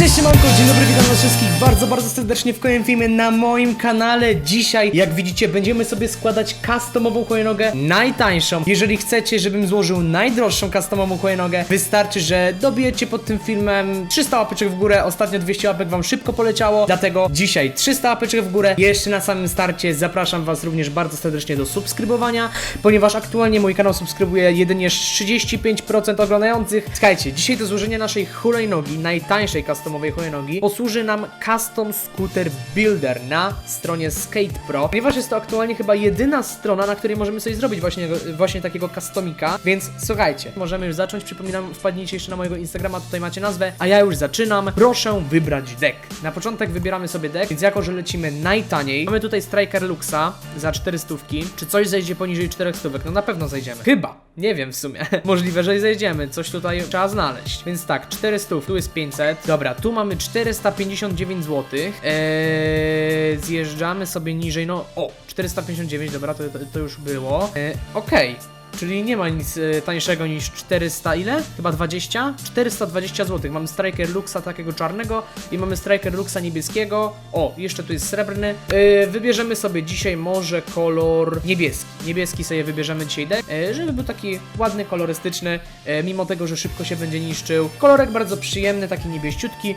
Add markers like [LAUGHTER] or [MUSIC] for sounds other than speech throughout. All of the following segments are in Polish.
Cześć siemanko, dzień dobry, witam was wszystkich bardzo, bardzo serdecznie w kolejnym filmie na moim kanale. Dzisiaj, jak widzicie, będziemy sobie składać customową hulajnogę najtańszą. Jeżeli chcecie, żebym złożył najdroższą customową hulajnogę, wystarczy, że dobijecie pod tym filmem 300 łapeczek w górę. Ostatnio 200 łapek wam szybko poleciało, dlatego dzisiaj 300 łapeczek w górę. Jeszcze na samym starcie zapraszam was również bardzo serdecznie do subskrybowania, ponieważ aktualnie mój kanał subskrybuje jedynie 35% oglądających. Słuchajcie, dzisiaj do złożenia naszej hulajnogi, najtańszej customowej hulajnogi, posłuży nam Custom Scooter Builder na stronie Skate Pro, ponieważ jest to aktualnie chyba jedyna strona, na której możemy sobie zrobić właśnie, właśnie takiego customika, więc słuchajcie, możemy już zacząć, przypominam, wpadnijcie jeszcze na mojego Instagrama, tutaj macie nazwę, a ja już zaczynam. Proszę wybrać deck. Na początek wybieramy sobie deck, więc jako, że lecimy najtaniej, mamy tutaj Striker Luxa za 400, czy coś zejdzie poniżej 400, no na pewno zejdziemy. Chyba, nie wiem w sumie. [LAUGHS] Możliwe, że zejdziemy, coś tutaj trzeba znaleźć. Więc tak, 400, tu jest 500. Dobra, tu mamy 459 zł. Eee, zjeżdżamy sobie niżej, no o, 459, dobra, to, to, już było. Eee, Okej. Czyli nie ma nic e, tańszego niż 400 ile? Chyba 20? 420 zł. Mamy Striker Luxa takiego czarnego i mamy Striker Luxa niebieskiego. O, jeszcze tu jest srebrny. E, wybierzemy sobie dzisiaj może kolor niebieski. Niebieski sobie wybierzemy dzisiaj e, żeby był taki ładny, kolorystyczny, mimo tego, że szybko się będzie niszczył. Kolorek bardzo przyjemny, taki niebieściutki.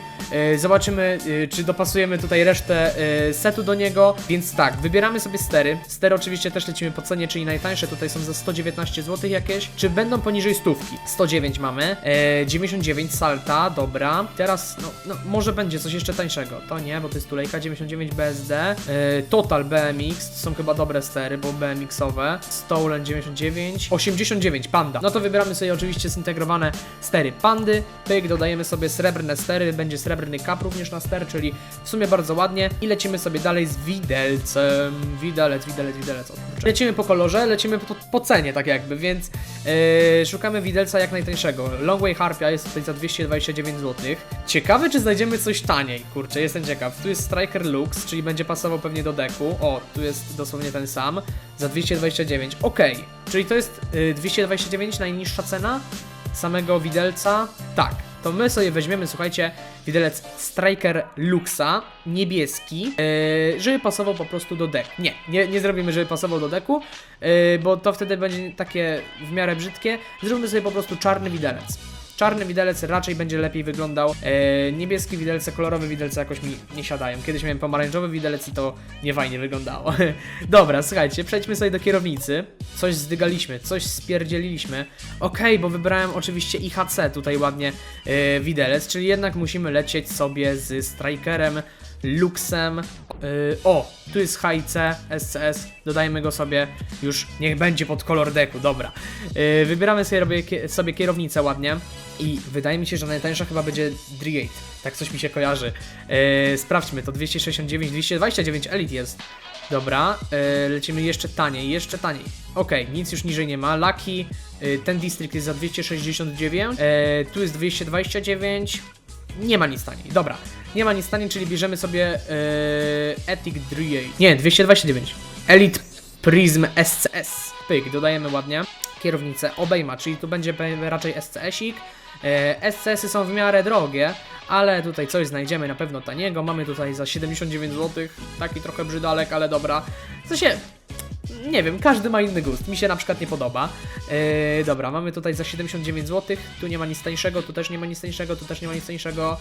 Zobaczymy, czy dopasujemy tutaj resztę setu do niego. Więc tak, wybieramy sobie stery. Stery oczywiście też lecimy po cenie, czyli najtańsze. Tutaj są za 119 zł jakieś. Czy będą poniżej stówki? 109 mamy. E, 99 salta, dobra. Teraz, no, no, może będzie coś jeszcze tańszego. To nie, bo to jest tulejka 99 BSD. E, Total BMX, to są chyba dobre stery, bo BMX-owe. Stolen 99. 89, Panda. No to wybieramy sobie oczywiście zintegrowane stery Pandy. Pyk, dodajemy sobie srebrne stery. Będzie srebrny kap również na ster, czyli w sumie bardzo ładnie. I lecimy sobie dalej z widelcem. Widelec, widelec, widelec. O. Lecimy po kolorze, lecimy po, po cenie, tak jakby, więc yy, szukamy widelca jak najtańszego. Longway Harpia jest tutaj za 229 zł. Ciekawe, czy znajdziemy coś taniej. Kurczę, jestem ciekaw. Tu jest Striker Lux, czyli będzie pasował pewnie do deku. O, tu jest dosłownie ten sam. Za 229. Okej, czyli to jest yy, 229 najniższa cena samego widelca. Tak. To my sobie weźmiemy, słuchajcie, widelec Striker Luxa, niebieski, yy, żeby pasował po prostu do deku. Nie, nie, nie zrobimy, żeby pasował do deku, yy, bo to wtedy będzie takie w miarę brzydkie. Zróbmy sobie po prostu czarny widelec. Czarny widelec raczej będzie lepiej wyglądał. E, niebieski widelce, kolorowe widelce jakoś mi nie siadają. Kiedyś miałem pomarańczowy widelec i to nie fajnie wyglądało. [LAUGHS] Dobra, słuchajcie, przejdźmy sobie do kierownicy. Coś zdygaliśmy, coś spierdzieliliśmy. Okej, bo wybrałem oczywiście IHC tutaj ładnie e, widelec, czyli jednak musimy lecieć sobie z Strikerem, Luxem. Yy, o, tu jest HIC, SCS, dodajmy go sobie, już niech będzie pod kolor deku, dobra. Yy, wybieramy sobie, robię, sobie kierownicę ładnie i wydaje mi się, że najtańsza chyba będzie Drigate, tak coś mi się kojarzy. Yy, sprawdźmy, to 269, 229 Elite jest. Dobra, yy, lecimy jeszcze taniej, jeszcze taniej. Okej, nic już niżej nie ma. Lucky, yy, ten district jest za 269, yy, tu jest 229, nie ma nic taniej. Dobra, nie ma nic taniej, czyli bierzemy sobie yy, Ethic Driate. Nie, 229. Elite Prism SCS. Pyk, dodajemy ładnie. Kierownicę obejma, czyli tu będzie raczej SCS-ik. Yy, SCS-y są w miarę drogie, ale tutaj coś znajdziemy na pewno taniego. Mamy tutaj za 79 zł. Taki trochę brzydalek, ale dobra. W sensie, nie wiem, każdy ma inny gust. Mi się na przykład nie podoba. Yy, dobra, mamy tutaj za 79 zł. Tu nie ma nic tańszego, tu też nie ma nic tańszego, tu też nie ma nic tańszego.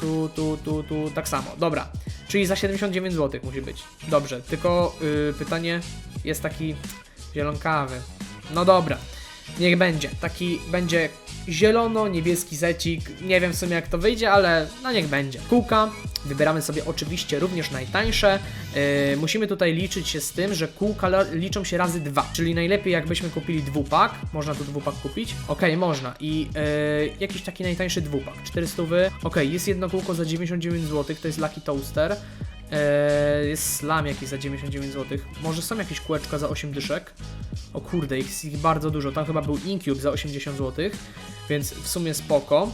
Tu, tu, tu, tu, tak samo. Dobra, czyli za 79 zł musi być. Dobrze, tylko yy, pytanie jest taki zielonkawy. No dobra, niech będzie. Taki będzie zielono-niebieski secik. Nie wiem w sumie jak to wyjdzie, ale no niech będzie. Kółka. Wybieramy sobie oczywiście również najtańsze. Yy, musimy tutaj liczyć się z tym, że kółka liczą się razy dwa. Czyli najlepiej jakbyśmy kupili dwupak. Można tu dwupak kupić? Okej, można. I yy, jakiś taki najtańszy dwupak. 400 wy. Okej, jest jedno kółko za 99 zł. To jest Lucky Toaster. Eee, jest slam jakiś za 99 zł. Może są jakieś kółeczka za 8 dyszek. O kurde, ich, ich bardzo dużo. Tam chyba był Incube za 80 zł, więc w sumie spoko.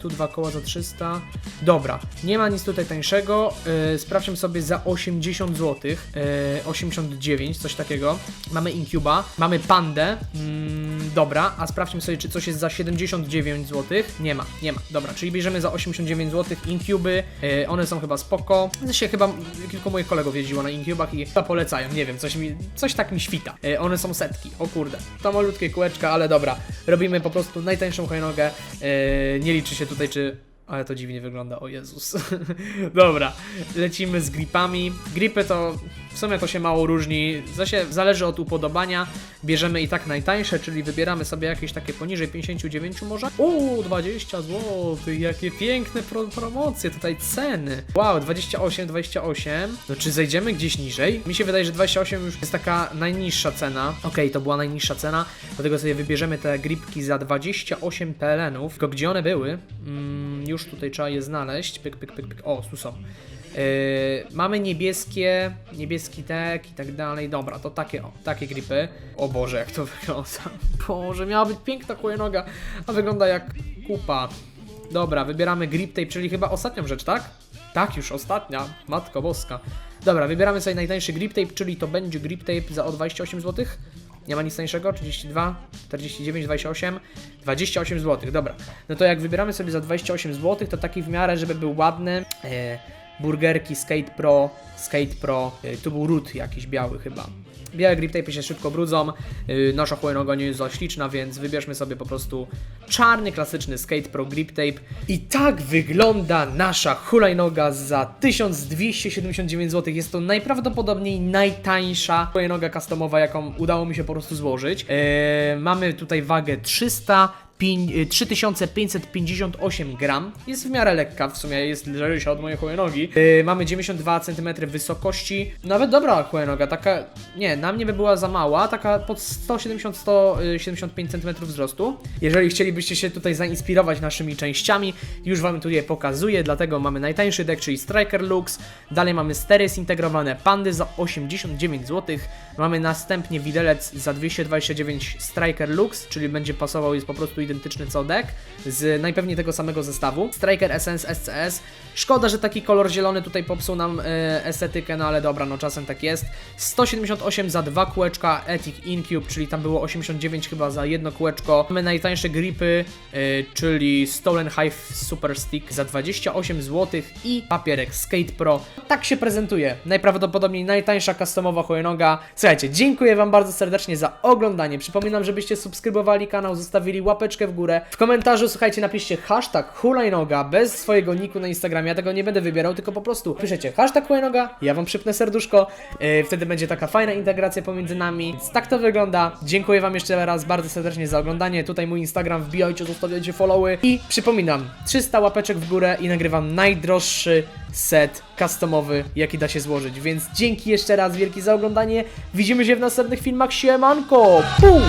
Tu dwa koła za 300. Dobra, nie ma nic tutaj tańszego. Yy, sprawdźmy sobie za 80 zł. Yy, 89, coś takiego. Mamy Incuba, mamy Pandę. Mm, dobra, a sprawdźmy sobie, czy coś jest za 79 zł. Nie ma, nie ma. Dobra, czyli bierzemy za 89 zł Incuby. Yy, one są chyba spoko. Zresztą chyba kilku moich kolegów jeździło na Incubach i chyba polecają. Nie wiem, coś, mi, coś tak mi świta. Yy, one są setki. O kurde, to malutkie kółeczka, ale dobra. Robimy po prostu najtańszą hojnogę. Yy, nie liczy się tutaj, czy ale to dziwnie wygląda, o Jezus. [LAUGHS] Dobra, lecimy z gripami. Gripy to sumie to się mało różni. Zależy od upodobania. Bierzemy i tak najtańsze, czyli wybieramy sobie jakieś takie poniżej 59 może. Uuu, 20 zł, jakie piękne pro promocje, tutaj ceny. Wow, 28, 28. No czy zejdziemy gdzieś niżej? Mi się wydaje, że 28 już jest taka najniższa cena. Okej, to była najniższa cena, dlatego sobie wybierzemy te gripki za 28 PLN-ów. Tylko gdzie one były? Mm, już tutaj trzeba je znaleźć. Pyk, pyk, pyk, pyk. O, tu są. Yy, mamy niebieskie, niebieski tek i tak dalej. Dobra, to takie, o, takie gripy. O Boże, jak to [LAUGHS] wygląda. Boże, miała być piękna noga, a wygląda jak kupa. Dobra, wybieramy grip tape, czyli chyba ostatnią rzecz, tak? Tak, już ostatnia. Matko boska. Dobra, wybieramy sobie najtańszy grip tape, czyli to będzie grip tape za o 28 zł. Nie ma nic tańszego? 32, 49, 28, 28 zł. Dobra. No to jak wybieramy sobie za 28 zł, to taki w miarę, żeby był ładny. E, burgerki Skate Pro, Skate Pro. E, tu był ród jakiś biały chyba. Białe grip tape się szybko brudzą. Yy, nasza hulajnoga nie jest za śliczna, więc wybierzmy sobie po prostu czarny, klasyczny Skate Pro grip tape. I tak wygląda nasza hulajnoga za 1279 zł. Jest to najprawdopodobniej najtańsza hulajnoga customowa, jaką udało mi się po prostu złożyć. Yy, mamy tutaj wagę 300 pięć- y, 3558 gram. Jest w miarę lekka, w sumie jest lżejsza od mojej hulajnogi. Yy, mamy 92 cm wysokości. Nawet dobra hulajnoga, taka, nie, na mnie by była za mała, taka pod 170-175 cm wzrostu. Jeżeli chcielibyście się tutaj zainspirować naszymi częściami, już Wam tu je pokazuję, dlatego mamy najtańszy deck, czyli Striker Lux. Dalej mamy stery zintegrowane Pandy za 89 zł. Mamy następnie widelec za 229 Striker Lux, czyli będzie pasował, jest po prostu identyczny co deck, z najpewniej tego samego zestawu. Striker Essence SCS. Szkoda, że taki kolor zielony tutaj popsuł nam e, estetykę, no ale dobra, no czasem tak jest. 178 za dwa kółeczka Ethic Incube, czyli tam było 89 chyba za jedno kółeczko. Mamy najtańsze gripy, e, czyli Stolen Hive Super Stick za 28 zł i papierek Skate Pro. Tak się prezentuje. Najprawdopodobniej najtańsza customowa hulajnoga. Słuchajcie, dziękuję Wam bardzo serdecznie za oglądanie. Przypominam, żebyście subskrybowali kanał, zostawili łapeczkę w górę. W komentarzu, słuchajcie, napiszcie hashtag hulajnoga bez swojego niku na Instagramie. Ja tego nie będę wybierał, tylko po prostu piszecie hashtag hulajnoga, ja Wam przypnę serduszko. Yy, wtedy będzie taka fajna integracja pomiędzy nami. Więc tak to wygląda. Dziękuję Wam jeszcze raz bardzo serdecznie za oglądanie. Tutaj mój Instagram, wbijajcie, zostawiajcie followy. I przypominam, 300 łapeczek w górę i nagrywam najdroższy set customowy, jaki da się złożyć. Więc dzięki jeszcze raz wielki za oglądanie. Widzimy się w następnych filmach. Siemanko! Pum!